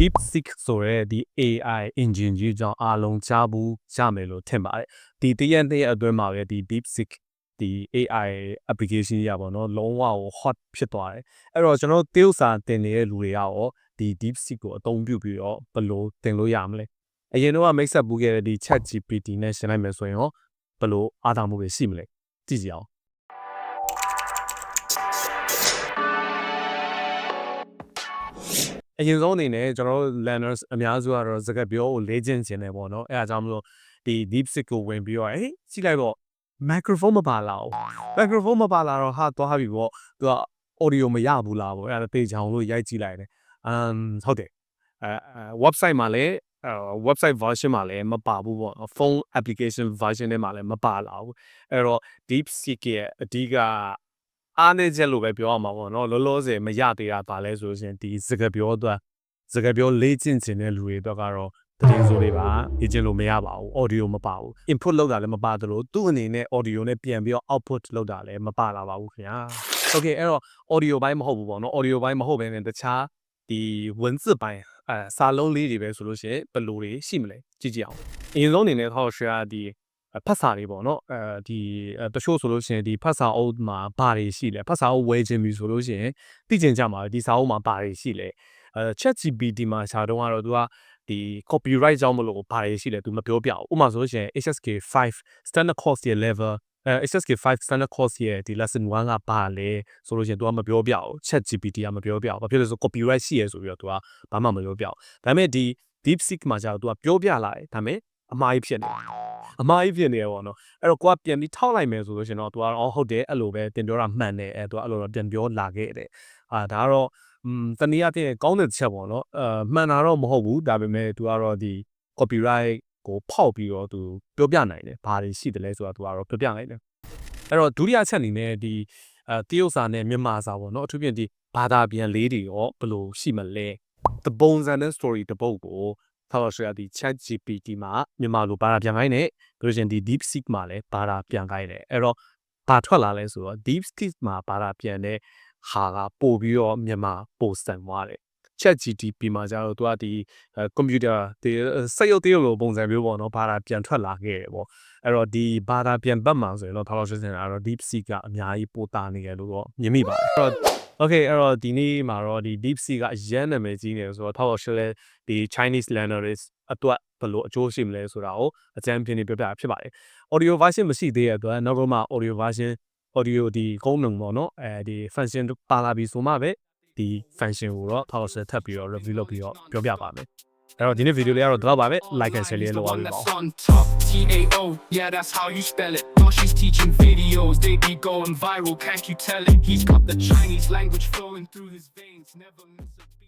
DeepSeek ဆိုတဲ့ဒီ AI engine ကြီးကြောင့်အားလုံးကြားဘူးရမယ်လို့ထင်ပါတယ်ဒီတရက်နှစ်ရက်အတွင်းမှာပဲဒီ DeepSeek ဒီ AI application ကြီးอ่ะပေါ့နော်လုံးဝကို hot ဖြစ်သွားတယ်အဲ့တော့ကျွန်တော်တို့တေးဥစာတင်နေတဲ့လူတွေကရောဒီ DeepSeek ကိုအသုံးပြုပြီးတော့ဘယ်လိုတင်လို့ရမလဲအရင်တော့ mix up ပူခဲ့တဲ့ဒီ ChatGPT နဲ့ရှင်းလိုက်မယ်ဆိုရင်ရောဘယ်လိုအားသာမှုတွေရှိမလဲကြည့်ကြည့်အောင် အရင်ဆုံးအနေနဲ့ကျွန်တော်တို့ learners အများစုကတော့စကားပြောကိုလေ့ကျင့်ခြင်းတယ်ပေါ့နော်အဲအားကြောင့်မလို့ဒီ DeepSeek ကိုဝင်ပြီးတော့ဟေးကြည့်လိုက်တော့ microphone မပါလာဘူး microphone မပါလာတော့ဟာသွားပြီပေါ့သူက audio မရဘူးလားပေါ့အဲဒါပေချောင်လို့ရိုက်ကြည့်လိုက်တယ်အမ်ဟုတ်တယ်အဲ website မှာလည်းအဲ website version မှာလည်းမပါဘူးပေါ့ phone application version ထဲမှာလည်းမပါလာဘူးအဲ့တော့ DeepSeek ရဲ့အဓိက အားနည်းချက်လို့ပဲပြောရမှာပေါ့နော်လောလောဆယ်မရသေးတာပါလဲဆိုလို့ရှိရင်ဒီစကားပြောအတွက်စကားပြောလေ့ကျင့်ခြင်းတဲ့လူတွေအတွက်ကတော့တည်င်းစိုးလေးပါလေ့ကျင့်လို့မရပါဘူး audio မပါဘူး input လောက်တာလည်းမပါသလိုသူ့အနေနဲ့ audio နဲ့ပြန်ပြီးတော့ output လောက်တာလည်းမပါလာပါဘူးခင်ဗျာ okay အဲ့တော့ audio ဘိုင်းမဟုတ်ဘူးပေါ့နော် audio ဘိုင်းမဟုတ်ဘဲနဲ့တခြားဒီ文字ပိုင်းအဲစာလုံးလေးတွေပဲဆိုလို့ရှိရင်ဘယ်လိုတွေရှိမလဲကြည့်ကြည့်အောင်အရင်ဆုံးအနေနဲ့ဟောရှယ်ဒီ ဖတ်စာတွေပေါ့နော်အဲဒီတချို့ဆိုလို့ရှိရင်ဒီဖတ်စာအုပ်မှာဘာတွေရှိလဲဖတ်စာအုပ်ဝယ်ခြင်းပြီဆိုလို့ရှိရင်သိကျင်ကြမှာဒီစာအုပ်မှာဘာတွေရှိလဲအဲ ChatGPT မှာရှာတော့ကတော့သူကဒီ copyright ကြောင့်မလို့ဘာတွေရှိလဲသူမပြောပြဘူးဥပမာဆိုလို့ရှိရင် HSK 5 standard course ရဲ့ level အဲ HSK 5 standard course ရဲ့ဒီ lesson 1ကဘာလဲဆိုလို့ရှိရင်သူကမပြောပြဘူး ChatGPT ကမပြောပြဘူးဘာဖြစ်လဲဆို copyright ရှိရဆိုပြီးတော့သူကဘာမှမပြောပြဘူးဒါပေမဲ့ဒီ DeepSeek မှာကျတော့သူကပြောပြလာတယ်ဒါပေမဲ့အမှားကြီးဖြစ်နေတယ် အမှားကြီးဖြစ်နေရပေါ့နော်အဲ့တော့ကိုကပြန်ပြီးထောက်လိုက်မယ်ဆိုလို့ရှိရင်တော့ तू ကတော့ဟုတ်တယ်အဲ့လိုပဲတင်ပြောတာမှန်တယ်အဲ तू ကအဲ့လိုတော့ပြန်ပြောလာခဲ့တယ်အာဒါကတော့อืมတနည်းအားဖြင့်ကောင်းတဲ့ချက်ပေါ့နော်အဲမှန်တာတော့မဟုတ်ဘူးဒါပေမဲ့ तू ကတော့ဒီ copyright ကိုဖောက်ပြီးတော့ तू ပြောပြနိုင်တယ်ဘာတွေရှိတယ်လဲဆိုတာ तू ကတော့ပြောပြနိုင်တယ်အဲ့တော့ဒုတိယချက်အနေနဲ့ဒီအဲတရုတ်စာနဲ့မြန်မာစာပေါ့နော်အထူးဖြင့်ဒီဘာသာပြန်လေးတွေရောဘယ်လိုရှိမလဲ the bones and the story တပုတ်ကို ထောက်ရရဒီ chat GPT မှာမြန်မာလိုဘာသာပြန်ခိုင်းတယ်ပြီးလို့ရှရင်ဒီ DeepSeek မှာလည်းဘာသာပြန်ခိုင်းတယ်အဲ့တော့ဘာထွက်လာလဲဆိုတော့ DeepSeek မှာဘာသာပြန်တဲ့ဟာကပို့ပြီးတော့မြန်မာပို့စံသွားတယ် chat GTP မှာကျတော့သူကဒီကွန်ပျူတာဒီစက်ရုပ်တရုပ်လိုပုံစံမျိုးပေါ့နော်ဘာသာပြန်ထွက်လာခဲ့တယ်ပေါ့အဲ့တော့ဒီဘာသာပြန်ပတ်မှာဆိုရင်တော့ထောက်လို့ရှိရင်အဲ့တော့ DeepSeek ကအများကြီးပိုတာနေတယ်လို့တော့မြင်မိပါတယ်အဲ့တော့ Okay အဲ့တော့ဒီနေ့မှာတော့ဒီ DeepSeek ကအရန်နာမည်ကြီးနေတယ်ဆိုတော့ထောက်လို့ရှိရင်ဒီ Chinese learners အတွက်ဘယ်လိုအကျိုးရှိမလဲဆိုတာကိုအကြံပြနေပြပြဖြစ်ပါတယ် audio version မရှိသေးတဲ့အတွက်နောက်တော့မှ audio version audio ဒီကုန်းနုံပေါ့နော်အဲဒီ function ပါလာပြီဆိုမှပဲဒီ function ကိုတော့ထောက်ဆက်ထပ်ပြီးတော့ review လုပ်ပြီးတော့ပြောပြပါမယ် အဲ့တော့ဒီနေ့ဗီဒီယိုလေးကတော့တော့ပါပဲ like and share လေးလုပ်ပါ one ဦးပါ that's on top. T A O, yeah, that's how you spell it. Now she's teaching videos, they be going viral, can't you tell it? He's got the Chinese language flowing through his veins, never miss a beat.